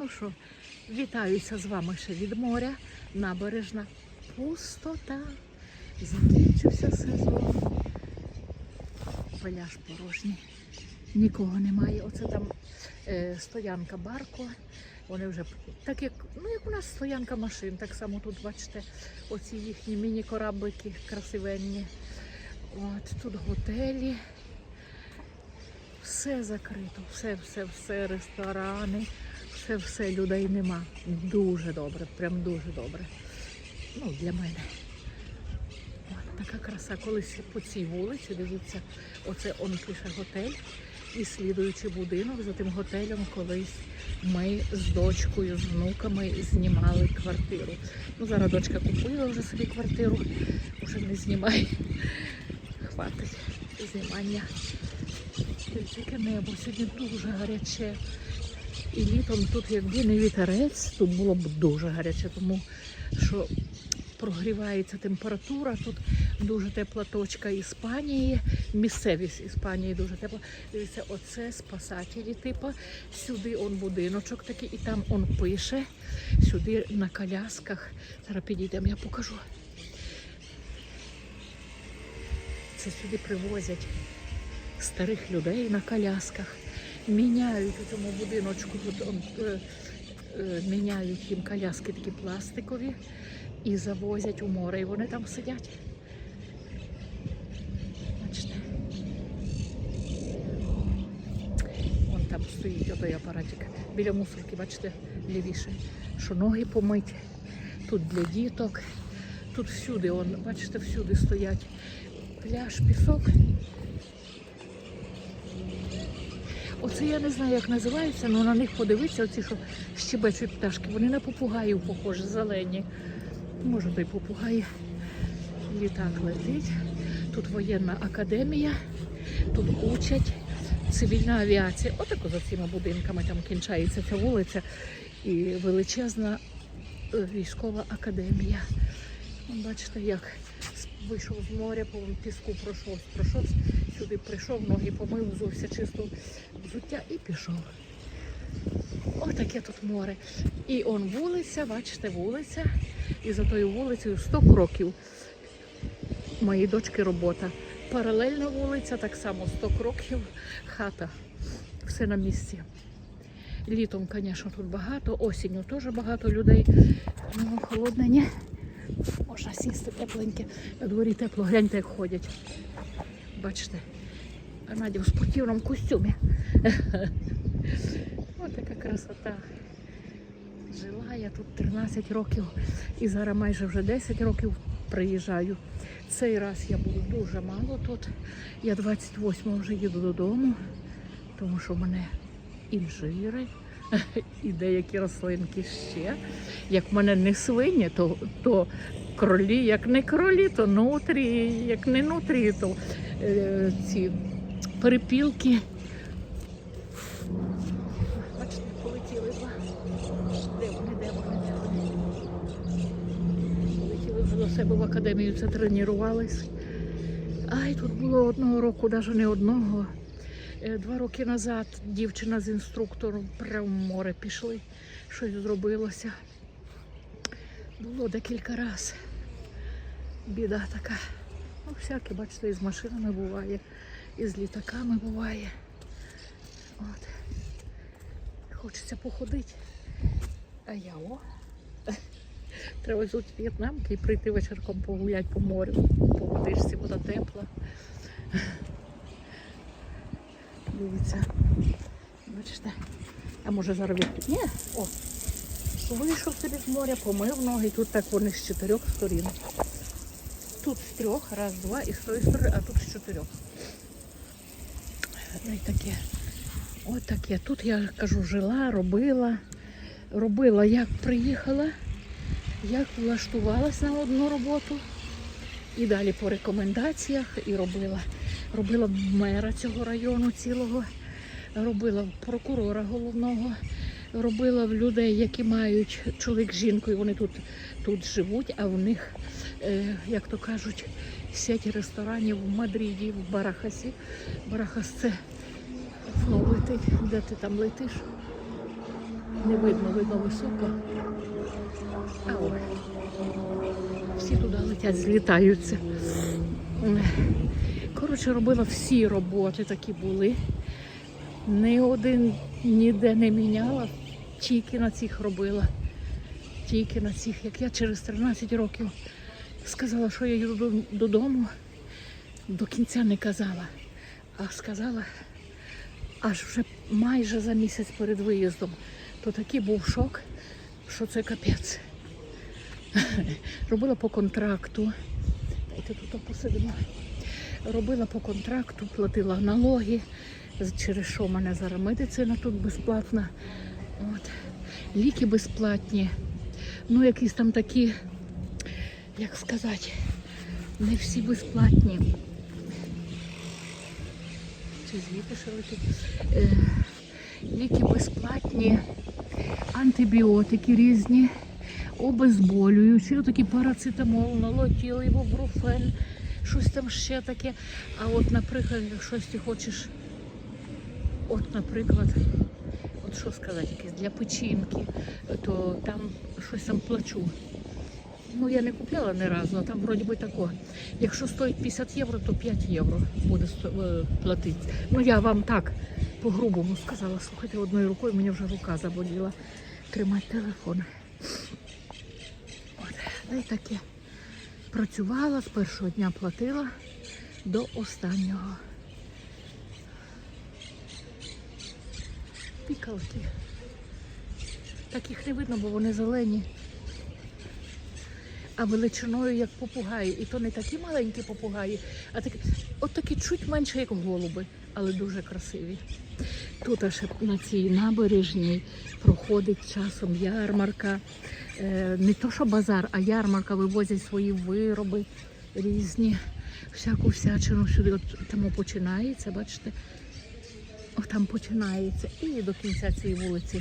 Ну вітаюся з вами ще від моря. Набережна пустота. Закінчився сезон. Пляж порожній. Нікого немає. Оце там е, стоянка барко. Вони вже так як, ну як у нас стоянка машин, так само тут, бачите, оці їхні міні-кораблики красивенні. От тут готелі. Все закрито, все, все, все, ресторани, все, все, людей нема. Дуже добре, прям дуже добре. Ну, для мене. От така краса. Колись по цій вулиці, дивіться, оце он пише готель. І слідуючий будинок за тим готелем колись ми з дочкою, з внуками знімали квартиру. Ну, зараз дочка купила вже собі квартиру, вже не знімає. Хватить знімання. Таке небо сьогодні дуже гаряче. І літом тут, якби не вітерець, тут було б дуже гаряче, тому що прогрівається температура. Тут дуже тепла точка Іспанії, місцевість Іспанії дуже тепла. Дивіться, оце спасателі, типу. Сюди он будиночок такий, і там он пише. Сюди на колясках. Зараз підійдемо, я покажу. Це сюди привозять старих людей на колясках. Міняють у цьому будиночку, е, е, міняють їм коляски такі пластикові і завозять у море. І вони там сидять. Бачите? Вон там стоїть отой апаратик. Біля мусорки, бачите, лівіше, що ноги помить. Тут для діток. Тут всюди, он, бачите, всюди стоять пляж, пісок. Оце я не знаю, як називаються, але на них подивитися, оці, що щебечуть пташки. Вони на попугаїв похожі, зелені. Може, той попугай. Літак летить. Тут воєнна академія, тут учать цивільна авіація. Отако за цими будинками там кінчається ця вулиця і величезна е, військова академія. Бачите, як вийшов з моря, по піску пройшов, пройшов, сюди прийшов, ноги помив, взувся чисто взуття і пішов. Отаке тут море. І он вулиця, бачите, вулиця. І за тою вулицею 100 кроків. Моєї дочки робота. Паралельна вулиця, так само 100 кроків, хата. Все на місці. Літом, звісно, тут багато, осінню теж багато людей. Ну, холодне, ні. Можна сісти тепленьке. На дворі тепло, гляньте, як ходять. Бачите, Надя в спортивному костюмі. Ось така красота. Жила я тут 13 років і зараз майже вже 10 років приїжджаю. Цей раз я буду дуже мало тут. Я 28-го вже їду додому, тому що в мене інжири і деякі рослинки ще. Як в мене не свині, то, то кролі, як не кролі, то нутрі, як не нутрі, то е, ці перепілки. Бачите, полетіли два. Де вони, де вони, де вони? Полетіли до себе в академію, це тренувались. Ай, тут було одного року, навіть не одного. Е, Два роки назад дівчина з інструктором прямо в море пішли. Щось зробилося. Було декілька разів. Біда така. Ну, всяке, бачите, і з машинами буває, і з літаками буває. От. Хочеться походити. А я о. Треба взяти в'єтнамки і прийти вечірком погуляти по морю, по водичці, вода тепла. Дивіться. Бачите? А може зараз від... Ні, о. Вийшов собі з моря, помив ноги, тут так вони з чотирьох сторін. Тут з трьох, раз, два, і з тої сторони, а тут з чотирьох. Ну і таке. От таке. Тут я кажу, жила, робила. Робила, як приїхала, як влаштувалась на одну роботу. І далі по рекомендаціях і робила. Робила мера цього району цілого, робила прокурора головного, робила в людей, які мають чоловік з жінкою, вони тут, тут живуть, а в них, е, як то кажуть, сеть ресторанів в Мадриді, в Барахасі. Барахас це летить, де ти там летиш. Не видно, видно високо. А ой. Всі туди летять, злітаються. Коротше, робила всі роботи такі були. Ні один ніде не міняла, тільки на цих робила. Тільки на цих. Як я через 13 років сказала, що я їду додому, до кінця не казала, а сказала аж вже майже за місяць перед виїздом. То такий був шок, що це капець. Робила по контракту. Дайте тут посидимо. Робила по контракту, платила налоги, через що в мене зараз медицина тут безплатна. От. Ліки безплатні. Ну, якісь там такі, як сказати, не всі безплатні. Чи звідти летить? Е, ліки безплатні, антибіотики різні, обезболюючі, такі парацетамол, налотіл, ібупрофен, щось там ще таке. А от, наприклад, якщо ти хочеш, от, наприклад, от що сказати, якесь для печінки, то там щось там плачу. Ну, я не купляла ні разу, а там вроді би тако. Якщо стоїть 50 євро, то 5 євро буде е, платити. Ну я вам так по-грубому сказала, слухайте, одною рукою мені вже рука заболіла тримати телефон. От, да й таке. Працювала з першого дня платила до останнього. Пікалки. Таких не видно, бо вони зелені а величиною як попугаї. І то не такі маленькі попугаї, а такі, от такі чуть менше, як голуби, але дуже красиві. Тут аж на цій набережній проходить часом ярмарка. Е, не то, що базар, а ярмарка вивозять свої вироби різні, всяку всячину сюди. От тому починається, бачите. О, там починається. І до кінця цієї вулиці.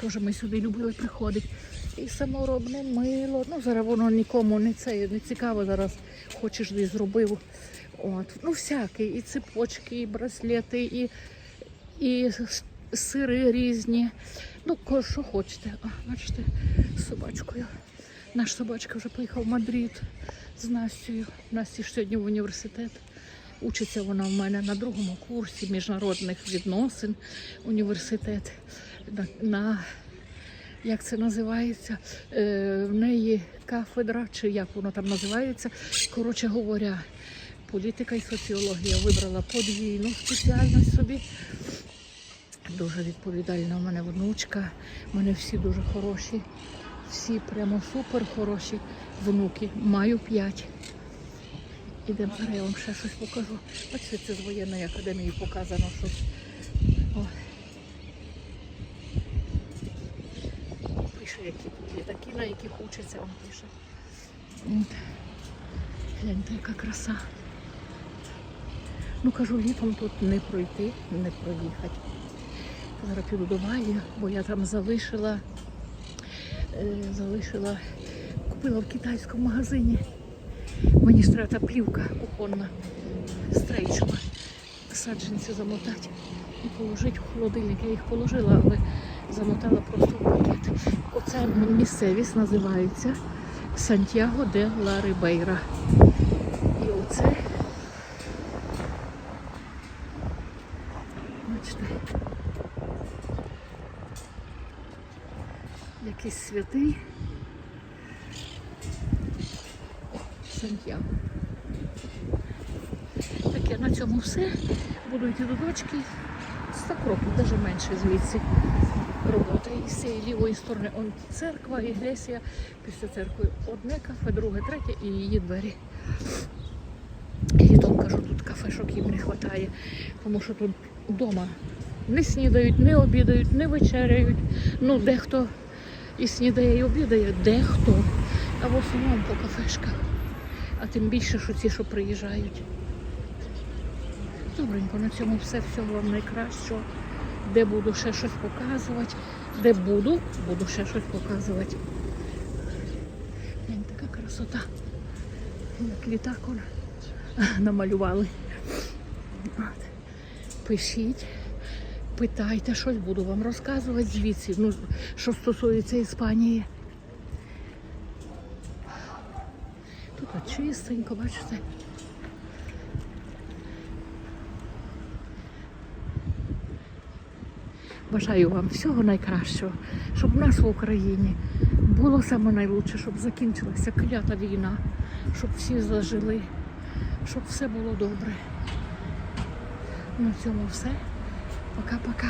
Теж ми сюди любили приходити. І саморобне мило. Ну, зараз воно нікому не це не цікаво. Зараз хочеш десь зробив. От. Ну, всяке. І цепочки, і браслети, і, і сири різні. Ну, що хочете. А, бачите, з собачкою. Наш собачка вже поїхав в Мадрид з Настю. Насті сьогодні в університет. Учиться вона в мене на другому курсі міжнародних відносин університет. На, на як це називається? Е, в неї кафедра, чи як воно там називається. Коротше говоря, політика і соціологія вибрала подвійну спеціальність собі. Дуже відповідальна у мене внучка. У мене всі дуже хороші. Всі прямо супер хороші внуки. Маю п'ять. Ідемо зараз я вам ще щось покажу. Бачите, це з воєнної академії показано щось. О. Пише, які тут літаки, на яких учаться, він пише. Гляньте, яка краса. Ну кажу, літом тут не пройти, не проїхати. Зараз піду до бо я там залишила, е, залишила, купила в китайському магазині. Мені ж треба та плівка кухонна, стрейчова, саджанці замотати і положити в холодильник. Я їх положила, але замотала просто в пакет. Оце місцевість називається Сантьяго де ла Рибейра. І оце. Бачите. Якийсь святий. Сантьяго. Так, я на цьому все. Буду йти до дочки. 100 кроків, навіть менше звідси. Робота. І з цієї лівої сторони он церква, ігресія. Після церкви одне кафе, друге, третє і її двері. І Літом кажу, тут кафешок їм не вистачає, тому що тут вдома не снідають, не обідають, не вечеряють. Ну, дехто і снідає, і обідає, дехто. А в основному по кафешках. А тим більше, що ці, що приїжджають. Добренько, на цьому все. Всього вам найкращого. Де буду ще щось показувати. Де буду, буду ще щось показувати. Глянь, така красота. Як літакон намалювали. Пишіть, Питайте щось, буду вам розказувати звідси, ну, що стосується Іспанії. Тут чистенько, бачите. Бажаю вам всього найкращого, щоб у нас в Україні було саме найлучше, щоб закінчилася клята війна, щоб всі зажили, щоб все було добре. На цьому все. Пока-пока.